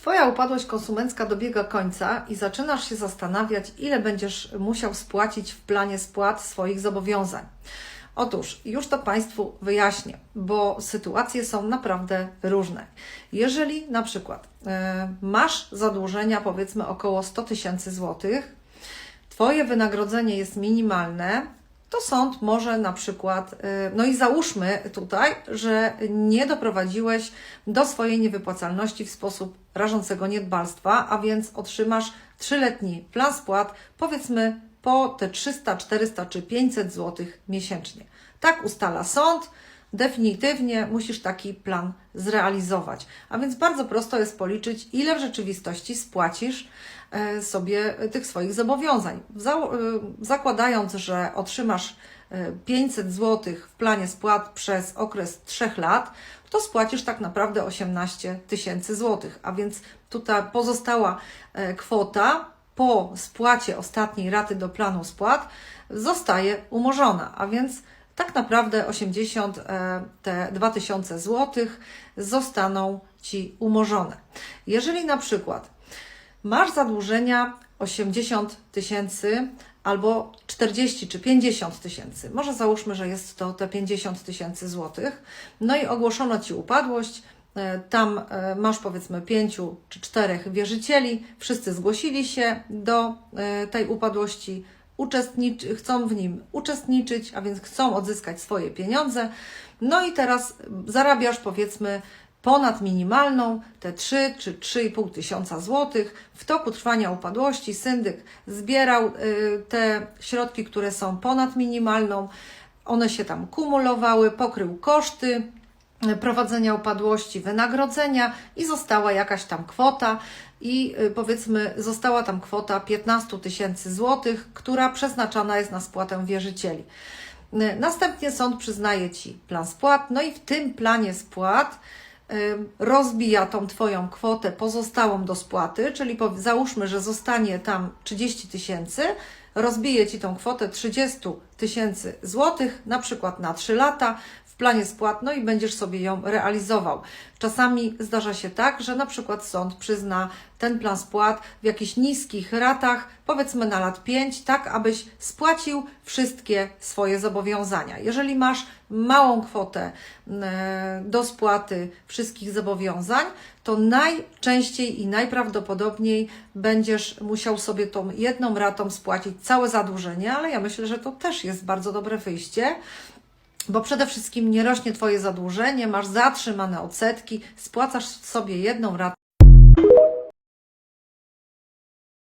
Twoja upadłość konsumencka dobiega końca i zaczynasz się zastanawiać, ile będziesz musiał spłacić w planie spłat swoich zobowiązań. Otóż już to Państwu wyjaśnię, bo sytuacje są naprawdę różne. Jeżeli na przykład e, masz zadłużenia powiedzmy około 100 tysięcy złotych, Twoje wynagrodzenie jest minimalne, to sąd może na przykład, y, no i załóżmy tutaj, że nie doprowadziłeś do swojej niewypłacalności w sposób rażącego niedbalstwa, a więc otrzymasz trzyletni plan spłat, powiedzmy po te 300, 400 czy 500 zł miesięcznie. Tak ustala sąd. Definitywnie musisz taki plan zrealizować. A więc bardzo prosto jest policzyć, ile w rzeczywistości spłacisz e, sobie tych swoich zobowiązań. Za, e, zakładając, że otrzymasz e, 500 zł w planie spłat przez okres 3 lat, to spłacisz tak naprawdę 18 tysięcy złotych. A więc tutaj pozostała e, kwota po spłacie ostatniej raty do planu spłat zostaje umorzona. A więc tak naprawdę 80 e, te 2000 zł zostaną Ci umorzone. Jeżeli na przykład masz zadłużenia 80 tysięcy albo 40 czy 50 tysięcy, może załóżmy, że jest to te 50 tysięcy złotych, no i ogłoszono Ci upadłość, e, tam e, masz powiedzmy pięciu czy czterech wierzycieli, wszyscy zgłosili się do tej upadłości, uczestnicz, chcą w nim uczestniczyć, a więc chcą odzyskać swoje pieniądze. No i teraz zarabiasz powiedzmy ponad minimalną, te 3 czy 3,5 tysiąca złotych. W toku trwania upadłości syndyk zbierał y, te środki, które są ponad minimalną. One się tam kumulowały, pokrył koszty prowadzenia upadłości, wynagrodzenia i została jakaś tam kwota i y, powiedzmy została tam kwota 15 tysięcy złotych, która przeznaczana jest na spłatę wierzycieli. Y, Następnie sąd przyznaje Ci plan spłat, no i w tym planie spłat y, rozbija tą Twoją kwotę pozostałą do spłaty, czyli załóżmy, że zostanie tam 30 tysięcy, rozbije Ci tą kwotę 30 tysięcy złotych, na przykład na 3 lata w planie spłat, no i będziesz sobie ją realizował. Czasami zdarza się tak, że na przykład sąd przyzna ten plan spłat w jakichś niskich ratach, powiedzmy na lat 5, tak abyś spłacił wszystkie swoje zobowiązania. Jeżeli masz małą kwotę e, do spłaty wszystkich zobowiązań, to najczęściej i najprawdopodobniej będziesz musiał sobie tą jedną ratą spłacić całe zadłużenie, ale ja myślę, że to też jest bardzo dobre wyjście. Bo przede wszystkim nie rośnie Twoje zadłużenie, masz zatrzymane odsetki, spłacasz sobie jedną ratą